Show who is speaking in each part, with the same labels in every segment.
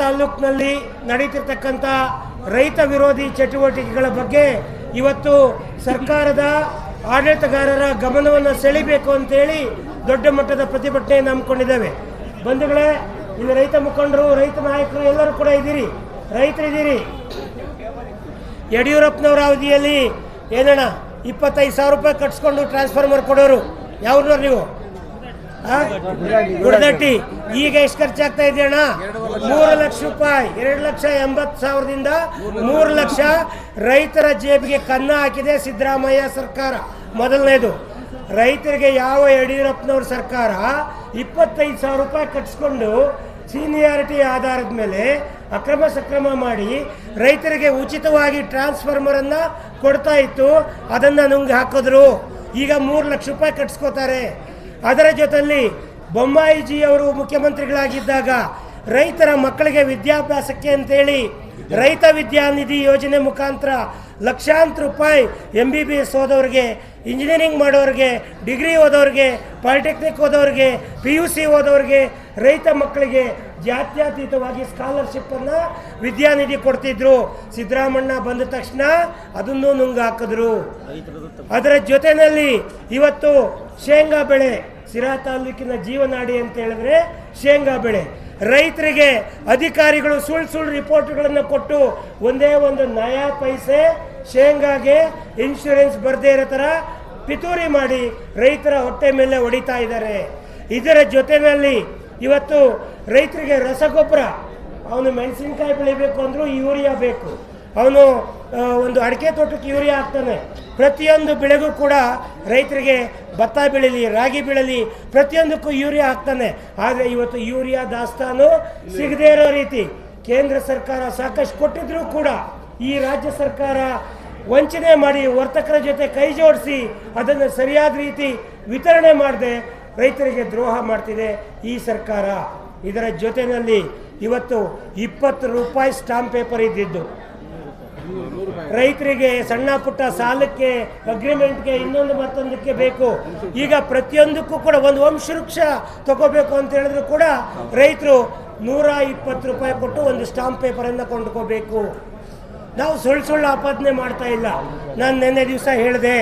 Speaker 1: ತಾಲೂಕಿನಲ್ಲಿ ನಡೀತಿರ್ತಕ್ಕಂಥ ರೈತ ವಿರೋಧಿ ಚಟುವಟಿಕೆಗಳ ಬಗ್ಗೆ ಇವತ್ತು ಸರ್ಕಾರದ ಆಡಳಿತಗಾರರ ಗಮನವನ್ನು ಸೆಳಿಬೇಕು ಅಂತೇಳಿ ದೊಡ್ಡ ಮಟ್ಟದ ಪ್ರತಿಭಟನೆಯನ್ನು ಹಮ್ಮಿಕೊಂಡಿದ್ದೇವೆ. ಬಂಧುಗಳೇ, ಇಲ್ಲಿ ರೈತ ಮುಖಂಡರು, ರೈತ ನಾಯಕರು ಎಲ್ಲರೂ ಕೂಡ ಇದ್ದೀರಿ. ರೈತರಿದ್ದೀರಿ. ಯಡಿಯೂರಪ್ಪನವರ ಅವಧಿಯಲ್ಲಿ ಏನಣ್ಣ, ಇಪ್ಪತ್ತೈದು ಸಾವಿರ ರೂಪಾಯಿ ಕಟ್ಸ್ಕೊಂಡು ಟ್ರಾನ್ಸ್ಫಾರ್ಮರ್ ಕೊಡೋರು ಯಾವ್ರವ್ರು ನೀವು? ಗುಡದಟ್ಟಿ ಈಗ ಎಷ್ಟು ಖರ್ಚಾಗ್ತಾ ಇದೆ ಅಣ್ಣ ಮೂರು ಲಕ್ಷ ರೂಪಾಯಿ. ಎರಡು ಲಕ್ಷ ಎಂಬತ್ತು ಸಾವಿರದಿಂದ ಮೂರು ಲಕ್ಷ ರೈತರ ಜೇಬಿಗೆ ಕನ್ನ ಹಾಕಿದೆ ಸಿದ್ದರಾಮಯ್ಯ ಸರ್ಕಾರ. ಮೊದಲನೇದು, ರೈತರಿಗೆ ಯಾವ ಯಡಿಯೂರಪ್ಪನವ್ರ ಸರ್ಕಾರ ಇಪ್ಪತ್ತೈದು ಸಾವಿರ ರೂಪಾಯಿ ಕಟ್ಸ್ಕೊಂಡು ಸೀನಿಯಾರಿಟಿ ಆಧಾರದ ಮೇಲೆ ಅಕ್ರಮ ಸಕ್ರಮ ಮಾಡಿ ರೈತರಿಗೆ ಉಚಿತವಾಗಿ ಟ್ರಾನ್ಸ್ಫಾರ್ಮರ್ ಅನ್ನ ಕೊಡ್ತಾ ಇತ್ತು. ಅದನ್ನ ನುಂಗಿ ಹಾಕಿದ್ರು. ಈಗ ಮೂರು ಲಕ್ಷ ರೂಪಾಯಿ ಕಟ್ಸ್ಕೋತಾರೆ. ಅದರ ಜೊತೆಯಲ್ಲಿ ಬೊಮ್ಮಾಯಿಜಿ ಅವರು ಮುಖ್ಯಮಂತ್ರಿಗಳಾಗಿದ್ದಾಗ ರೈತರ ಮಕ್ಕಳಿಗೆ ವಿದ್ಯಾಭ್ಯಾಸಕ್ಕೆ ಅಂತೇಳಿ ರೈತ ವಿದ್ಯಾನಿಧಿ ಯೋಜನೆ ಮುಖಾಂತರ ಲಕ್ಷಾಂತರ ರೂಪಾಯಿ ಎಂ ಬಿ ಬಿ ಎಸ್ ಓದೋರಿಗೆ ಇಂಜಿನಿಯರಿಂಗ್ ಮಾಡೋರಿಗೆ ಡಿಗ್ರಿ ಓದೋರಿಗೆ ಪಾಲಿಟೆಕ್ನಿಕ್ ಓದೋರಿಗೆ ಪಿ ಯು ಸಿ ಓದೋರಿಗೆ ರೈತ ಮಕ್ಕಳಿಗೆ ಜಾತ್ಯತೀತವಾಗಿ ಸ್ಕಾಲರ್ಶಿಪ್ಪನ್ನು ವಿದ್ಯಾನಿಧಿ ಕೊಡ್ತಿದ್ರು. ಸಿದ್ದರಾಮಣ್ಣ ಬಂದ ತಕ್ಷಣ ಅದನ್ನು ನುಂಗ್ ಹಾಕಿದ್ರು. ಅದರ ಜೊತೆಯಲ್ಲಿ ಇವತ್ತು ಶೇಂಗಾ ಬೆಳೆ ಸಿರಾ ತಾಲೂಕಿನ ಜೀವನಾಡಿ ಅಂತ ಹೇಳಿದ್ರೆ ಶೇಂಗಾ ಬೆಳೆ. ರೈತರಿಗೆ ಅಧಿಕಾರಿಗಳು ಸುಳ್ಳು ಸುಳ್ಳು ರಿಪೋರ್ಟ್ಗಳನ್ನು ಕೊಟ್ಟು ಒಂದೇ ಒಂದು ನಯಾ ಪೈಸೆ ಶೇಂಗಾಗೆ ಇನ್ಶೂರೆನ್ಸ್ ಬರದೇ ಇರೋ ಥರ ಪಿತೂರಿ ಮಾಡಿ ರೈತರ ಹೊಟ್ಟೆ ಮೇಲೆ ಹೊಡಿತಾ ಇದ್ದಾರೆ. ಇದರ ಜೊತೆಯಲ್ಲಿ ಇವತ್ತು ರೈತರಿಗೆ ರಸಗೊಬ್ಬರ, ಅವನು ಮೆಣಸಿನ್ಕಾಯಿ ಬೆಳಿಬೇಕು ಅಂದ್ರು ಯೂರಿಯಾ ಬೇಕು. ಅವನು ಒಂದು ಅಡಿಕೆ ತೋಟಕ್ಕೆ ಯೂರಿಯಾ ಹಾಕ್ತಾನೆ. ಪ್ರತಿಯೊಂದು ಬೆಳೆಗೂ ಕೂಡ ರೈತರಿಗೆ ಭತ್ತ ಬೆಳೀಲಿ, ರಾಗಿ ಬೆಳೀಲಿ, ಪ್ರತಿಯೊಂದಕ್ಕೂ ಯೂರಿಯಾ ಹಾಕ್ತಾನೆ. ಆದರೆ ಇವತ್ತು ಯೂರಿಯಾ ದಾಸ್ತಾನು ಸಿಗದೇ ಇರೋ ರೀತಿ. ಕೇಂದ್ರ ಸರ್ಕಾರ ಸಾಕಷ್ಟು ಕೊಟ್ಟಿದ್ರೂ ಕೂಡ ಈ ರಾಜ್ಯ ಸರ್ಕಾರ ವಂಚನೆ ಮಾಡಿ ವರ್ತಕರ ಜೊತೆ ಕೈ ಜೋಡಿಸಿ ಅದನ್ನು ಸರಿಯಾದ ರೀತಿ ವಿತರಣೆ ಮಾಡದೆ ರೈತರಿಗೆ ದ್ರೋಹ ಮಾಡ್ತಿದೆ ಈ ಸರ್ಕಾರ. ಇದರ ಜೊತೆಯಲ್ಲಿ ಇವತ್ತು ಇಪ್ಪತ್ತು ರೂಪಾಯಿ ಸ್ಟಾಂಪ್ ಪೇಪರ್ ಇದ್ದಿದ್ದು. ರೈತರಿಗೆ ಸಣ್ಣ ಪುಟ್ಟ ಸಾಲಕ್ಕೆ ಅಗ್ರಿಮೆಂಟ್ಗೆ ಇನ್ನೊಂದು ಮತ್ತೊಂದಕ್ಕೆ ಬೇಕು. ಈಗ ಪ್ರತಿಯೊಂದಕ್ಕೂ ಕೂಡ ಒಂದು ವಂಶವೃಕ್ಷ ತಗೋಬೇಕು ಅಂತ ಹೇಳಿದ್ರು ಕೂಡ ರೈತರು ನೂರ ಇಪ್ಪತ್ತು ರೂಪಾಯಿ ಕೊಟ್ಟು ಒಂದು ಸ್ಟಾಂಪ್ ಪೇಪರನ್ನು ಕೊಂಡ್ಕೋಬೇಕು. ನಾವು ಸುಳ್ಳು ಸುಳ್ಳು ಆಪಾದನೆ ಮಾಡ್ತಾ ಇಲ್ಲ. ನಾನು ನಿನ್ನೆ ದಿವಸ ಹೇಳಿದೆ,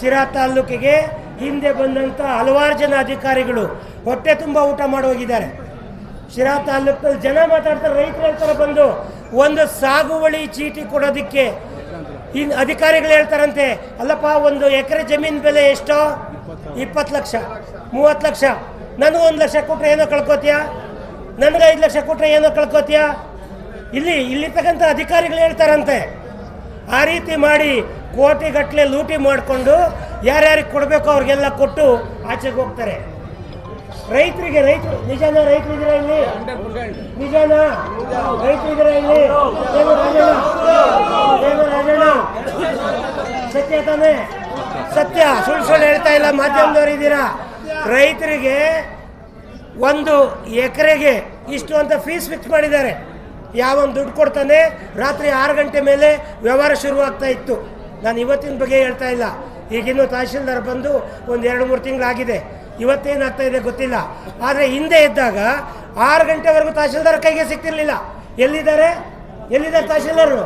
Speaker 1: ಶಿರಾ ತಾಲೂಕಿಗೆ ಹಿಂದೆ ಬಂದಂಥ ಹಲವಾರು ಜನ ಅಧಿಕಾರಿಗಳು ಹೊಟ್ಟೆ ತುಂಬ ಊಟ ಮಾಡಿ ಹೋಗಿದ್ದಾರೆ. ಶಿರಾ ತಾಲೂಕಲ್ಲಿ ಜನ ಮಾತಾಡ್ತಾರೆ, ರೈತರು ಹೇಳ್ತಾರೆ ಬಂದು. ಒಂದು ಸಾಗುವಳಿ ಚೀಟಿ ಕೊಡೋದಕ್ಕೆ ಇನ್ ಅಧಿಕಾರಿಗಳು ಹೇಳ್ತಾರಂತೆ, ಅಲ್ಲಪ್ಪ, ಒಂದು ಎಕರೆ ಜಮೀನ್ ಬೆಲೆ ಎಷ್ಟೋ? ಇಪ್ಪತ್ತು ಲಕ್ಷ. ಮೂವತ್ತು ಲಕ್ಷ. ನನಗೊಂದು ಲಕ್ಷ ಕೊಟ್ಟರೆ ಏನೋ ಕಳ್ಕೊತೀಯಾ? ನನಗೆ ಐದು ಲಕ್ಷ ಕೊಟ್ಟರೆ ಏನೋ ಕಳ್ಕೊತೀಯಾ? ಇಲ್ಲಿ ಇಲ್ಲಿರ್ತಕ್ಕಂಥ ಅಧಿಕಾರಿಗಳು ಹೇಳ್ತಾರಂತೆ. ಆ ರೀತಿ ಮಾಡಿ ಕೋಟಿಗಟ್ಟಲೆ ಲೂಟಿ ಮಾಡಿಕೊಂಡು ಯಾರ್ಯಾರಿಗೆ ಕೊಡಬೇಕು ಅವ್ರಿಗೆಲ್ಲ ಕೊಟ್ಟು ಆಚೆಗೆ ಹೋಗ್ತಾರೆ. ರೈತರಿಗೆ ರೈತರು, ನಿಜಾನ ರೈತರು ಇದ್ದೀರಾ ಇಲ್ಲಿ? ನಿಜಾನ? ರೈತರು ಇದ್ದೀರಾ ಇಲ್ಲಿ? ಸತ್ಯ ತಾನೇ? ಸತ್ಯ. ಸುಳ್ಳು ಸುಳ್ಳು ಹೇಳ್ತಾ ಇಲ್ಲ, ಮಾಧ್ಯಮದವರು ಇದ್ದೀರಾ? ರೈತರಿಗೆ ಒಂದು ಎಕರೆಗೆ ಇಷ್ಟು ಅಂತ ಫೀಸ್ ಫಿಕ್ಸ್ ಮಾಡಿದ್ದಾರೆ. ಯಾವನ್ ದುಡ್ಡು ಕೊಡ್ತಾನೆ? ರಾತ್ರಿ ಆರು ಗಂಟೆ ಮೇಲೆ ವ್ಯವಹಾರ ಶುರುವಾಗ್ತಾ ಇತ್ತು. ನಾನು ಇವತ್ತಿನ ಬಗ್ಗೆ ಹೇಳ್ತಾ ಇಲ್ಲ. ಈಗಿನ್ನೂ ತಹಶೀಲ್ದಾರ್ ಬಂದು ಒಂದು ಎರಡು ಮೂರು ತಿಂಗಳಾಗಿದೆ. ಇವತ್ತೇನಾಗ್ತಾ ಇದೆ ಗೊತ್ತಿಲ್ಲ. ಆದರೆ ಹಿಂದೆ ಇದ್ದಾಗ ಆರು ಗಂಟೆವರೆಗೂ ತಹಶೀಲ್ದಾರ್ ಕೈಗೆ ಸಿಗ್ತಿರ್ಲಿಲ್ಲ ಎಲ್ಲಿದ್ದಾರೆ? ಎಲ್ಲಿದ್ದಾರೆ ತಹಶೀಲ್ದಾರರು?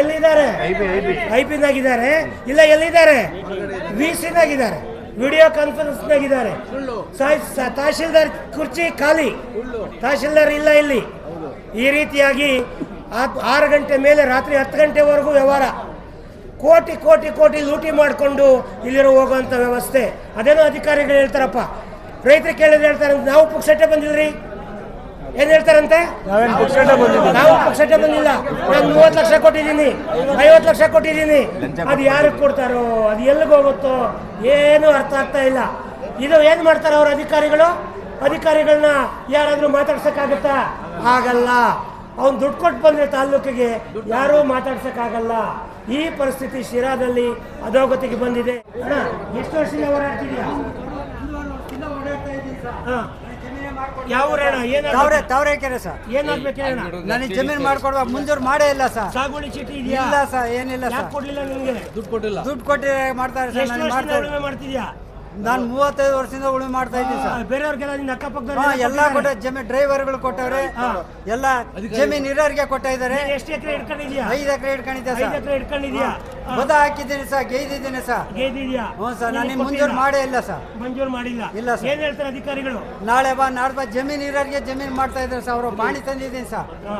Speaker 1: ಎಲ್ಲಿದ್ದಾರೆ? ಐ ಪಿನಾಗಿದ್ದಾರೆ ಇಲ್ಲ, ಎಲ್ಲಿದ್ದಾರೆ? ವಿ ಸಿನಾಗಿದ್ದಾರೆ ವಿಡಿಯೋ ಕಾನ್ಫರೆನ್ಸ್ನಾಗಿದ್ದಾರೆ. ತಹಶೀಲ್ದಾರ್ ಕುರ್ಚಿ ಖಾಲಿ. ತಹಶೀಲ್ದಾರ್ ಇಲ್ಲ ಇಲ್ಲಿ. ಈ ರೀತಿಯಾಗಿ ಆರು ಗಂಟೆ ಮೇಲೆ ರಾತ್ರಿ ಹತ್ತು ಗಂಟೆವರೆಗೂ ವ್ಯವಹಾರ. ಕೋಟಿ ಕೋಟಿ ಕೋಟಿ ಲೂಟಿ ಮಾಡಿಕೊಂಡು ಇಲ್ಲಿರೋ ಹೋಗುವಂಥ ವ್ಯವಸ್ಥೆ. ಅದೇನೋ ಅಧಿಕಾರಿಗಳು ಹೇಳ್ತಾರಪ್ಪ. ರೈತರು ಕೇಳಿದ್ರೆ ಹೇಳ್ತಾರೆ ನಾವು ಪುಕ್ಸಟ್ಟೆ ಬಂದಿದ್ರಿ. ಏನ್ ಹೇಳ್ತಾರಂತೆ? ನಾವು ಪುಕ್ಸಟ್ಟೆ ಬಂದಿಲ್ಲ. ನಾನು ಮೂವತ್ತು ಲಕ್ಷ ಕೊಟ್ಟಿದ್ದೀನಿ ಐವತ್ತು ಲಕ್ಷ ಕೊಟ್ಟಿದ್ದೀನಿ. ಅದು ಯಾರಿಗೆ ಕೊಡ್ತಾರೋ ಅದು ಎಲ್ಲಿಗೆ ಹೋಗುತ್ತೋ ಏನು ಅರ್ಥ ಆಗ್ತಾ ಇಲ್ಲ. ಇದು ಏನು ಮಾಡ್ತಾರೆ ಅವ್ರ ಅಧಿಕಾರಿಗಳು? ಅಧಿಕಾರಿಗಳನ್ನ ಯಾರಾದರೂ ಮಾತಾಡ್ಸೋಕ್ಕಾಗತ್ತಾ? ಆಗಲ್ಲ. ಅವ್ನು ದುಡ್ಡು ಕೊಟ್ಟು ಬಂದ್ರೆ ತಾಲೂಕಿಗೆ ಯಾರೂ ಮಾತಾಡ್ಸೋಕ್ಕಾಗಲ್ಲ. ಈ ಪರಿಸ್ಥಿತಿ ಶಿರಾದಲ್ಲಿ ಅಧೋಗತಿಗೆ ಬಂದಿದೆ. ಅಣ್ಣ ಎಷ್ಟು ವರ್ಷದಿಂದ ಹಾ. ಯಾವ ಊರಣ್ಣ
Speaker 2: ತಾವ್ರೆ
Speaker 1: ಏನಾಗ್ಬೇಕು
Speaker 2: ತಾವ್ರೆ ಕೆರೆ ಸರ್. ನನಗೆ ಜಮೀನು ಮಾಡ್ಕೊಡುವ ಮುಂಜೂರು ಮಾಡೇ ಇಲ್ಲ ಸರ್.
Speaker 1: ಸಾಗುವಳಿ ಚೀಟಿ ಇದೆಯಾ?
Speaker 2: ಇಲ್ಲ ಸರ್ ಏನಿಲ್ಲ ಸರ್.
Speaker 1: ಕೊಡ್ಲಿಲ್ಲ ನಿಮ್ಗೆ?
Speaker 2: ದುಡ್ಡು ಕೊಟ್ಟು ಮಾಡ್ತಾರೆ ಸರ್
Speaker 1: ಎಷ್ಟು
Speaker 2: ನನಗೆ
Speaker 1: ವರ್ಷದಿಂದ
Speaker 2: ಮಾಡ್ತಾರೆ
Speaker 1: ಉಳುಮೆ ಮಾಡ್ತಿದ್ಯಾ
Speaker 2: ನಾನು ಮೂವತ್ತೈದು ವರ್ಷದಿಂದ ಉಳುಮೆ ಮಾಡ್ತಾ ಇದ್ದೀನಿ ಸರ್.
Speaker 1: ಬೇರೆಯವ್ರಿಗೆಲ್ಲ ನಿನ್ನ
Speaker 2: ಹಾ
Speaker 1: ಅಕ್ಕಪಕ್ಕದವ್ರು
Speaker 2: ಎಲ್ಲ ಕೊಟ್ಟ ಜಮೀನ್ ಡ್ರೈವರ್ಗಳು ಕೊಟ್ಟವ್ರೆ ಎಲ್ಲ ಜಮೀನ್ ಇರೋರಿಗೆ ಕೊಟ್ಟ ಇದಾರೆ
Speaker 1: ಎಷ್ಟು ಎಕರೆ ಇಟ್ಕೊಂಡಿದ್ಯಾ
Speaker 2: ಐದು ಎಕರೆ ಇಟ್ಕೊಂಡಿದ್ದೆ
Speaker 1: ಐದು
Speaker 2: ಸರ್.
Speaker 1: ಎಕರೆ ಇಟ್ಕೊಂಡಿದ್ಯಾ
Speaker 2: ಬದ ಹಾಕಿದ್ದೀನಿ ಸರ್ ಗೇಯ್ದಿದ್ದೀನಿ ಸರ್.
Speaker 1: ಗೆದ್ದಿದ್ಯಾ
Speaker 2: ಹ್ಞೂ ಸರ್ ನಾನು ಮುಂಜೂರು ಮಾಡೇ ಇಲ್ಲ ಸರ್.
Speaker 1: ಮಂಜೂರು ಮಾಡಿಲ್ಲ?
Speaker 2: ಇಲ್ಲ ಸರ್.
Speaker 1: ಏನ್ ಹೇಳ್ತಾರೆ ಅಧಿಕಾರಿಗಳು?
Speaker 2: ನಾಳೆ ಬಾ ನಾಳೆ ಬಾ ಜಮೀನ್ ಇರೋರಿಗೆ ಜಮೀನ್ ಮಾಡ್ತಾ ಇದ್ದಾರೆ ಸರ್. ಅವರು ಪಾಣಿ ತಂದಿದ್ದೀನಿ ಸರ್.
Speaker 1: ಹಾ.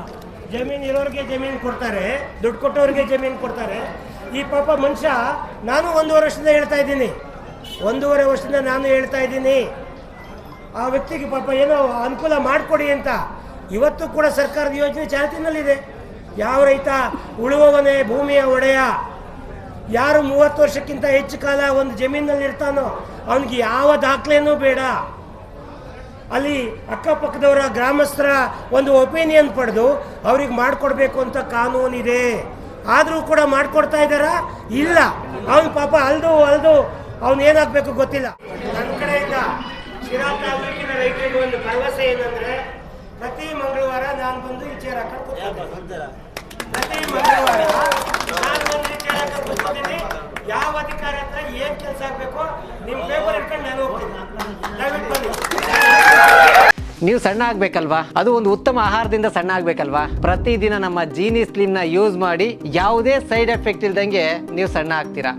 Speaker 1: ಜಮೀನ್ ಇರೋರಿಗೆ ಜಮೀನ್ ಕೊಡ್ತಾರೆ ದುಡ್ಡು ಕೊಟ್ಟವ್ರಿಗೆ ಜಮೀನ್ ಕೊಡ್ತಾರೆ. ಈ ಪಾಪ ಮನುಷ್ಯ ನಾನು ಒಂದು ವರ್ಷದಿಂದ ಹೇಳ್ತಾ ಇದ್ದೀನಿ ಒಂದೂವರೆ ವರ್ಷದಿಂದ ನಾನು ಹೇಳ್ತಾ ಇದ್ದೀನಿ, ಆ ವ್ಯಕ್ತಿಗೆ ಪಾಪ ಏನೋ ಅನುಕೂಲ ಮಾಡಿಕೊಡಿ ಅಂತ. ಇವತ್ತು ಕೂಡ ಸರ್ಕಾರದ ಯೋಜನೆ ಚಾಲ್ತಿನಲ್ಲಿದೆ. ಯಾವ ರೈತ ಉಳುವವನೇ, ಭೂಮಿಯ ಒಡೆಯ, ಯಾರು ಮೂವತ್ತು ವರ್ಷಕ್ಕಿಂತ ಹೆಚ್ಚು ಕಾಲ ಒಂದು ಜಮೀನಲ್ಲಿ ಇರ್ತಾನೋ, ಅವನಿಗೆ ಯಾವ ದಾಖಲೆನೂ ಬೇಡ. ಅಲ್ಲಿ ಅಕ್ಕಪಕ್ಕದವರ ಗ್ರಾಮಸ್ಥರ ಒಂದು ಒಪಿನಿಯನ್ ಪಡೆದು ಅವ್ರಿಗೆ ಮಾಡಿಕೊಡ್ಬೇಕು ಅಂತ ಕಾನೂನಿದೆ. ಆದರೂ ಕೂಡ ಮಾಡಿಕೊಡ್ತಾ ಇದ್ದಾರಾ? ಇಲ್ಲ. ಅವನು ಪಾಪ ಅಲ್ದು ಅಲ್ದು ಅವ್ನು ಏನಾಗಬೇಕು ಗೊತ್ತಿಲ್ಲ. ನನ್ನ ಕಡೆಯಿಂದ ಶಿರಾ ತಾಲೂಕಿನ ರೈತರಿಗೆ ಒಂದು ಭರವಸೆ ಏನಂದ್ರೆ, ಪ್ರತಿ ಮಂಗಳವಾರ ನಾನು ಬಂದು ಈ ಚೇರ್ ಹಾಕೊಂಡು ಕೂತ್ಕೊಳ್ತೀನಿ. ಪ್ರತಿ ಮಂಗಳವಾರ ನಾನು ಬಂದು ಈ ಚೇರ್ ಹಾಕೊಂಡು ಕೂತ್ಕೊಳ್ತೀನಿ ಯಾವ ಅಧಿಕಾರ ಹತ್ರ ಏನ್ ಕೆಲಸ ಆಗ್ಬೇಕು ನಿಮ್ ಪೇಪರ್ ಇಟ್ಕೊಂಡು ನಾನು ಹೋಗ್ತೀನಿ.
Speaker 3: ನೀವು ಸಣ್ಣ ಆಗ್ಬೇಕಲ್ವಾ? ಅದು ಒಂದು ಉತ್ತಮ ಆಹಾರದಿಂದ ಸಣ್ಣ ಆಗ್ಬೇಕಲ್ವಾ? ಪ್ರತಿದಿನ ನಮ್ಮ ಜೀನಿ ಸ್ಲಿಮ್ನ ಯೂಸ್ ಮಾಡಿ ಯಾವುದೇ ಸೈಡ್ ಎಫೆಕ್ಟ್ ಇಲ್ದಂಗೆ ನೀವು ಸಣ್ಣ ಆಗ್ತೀರಾ?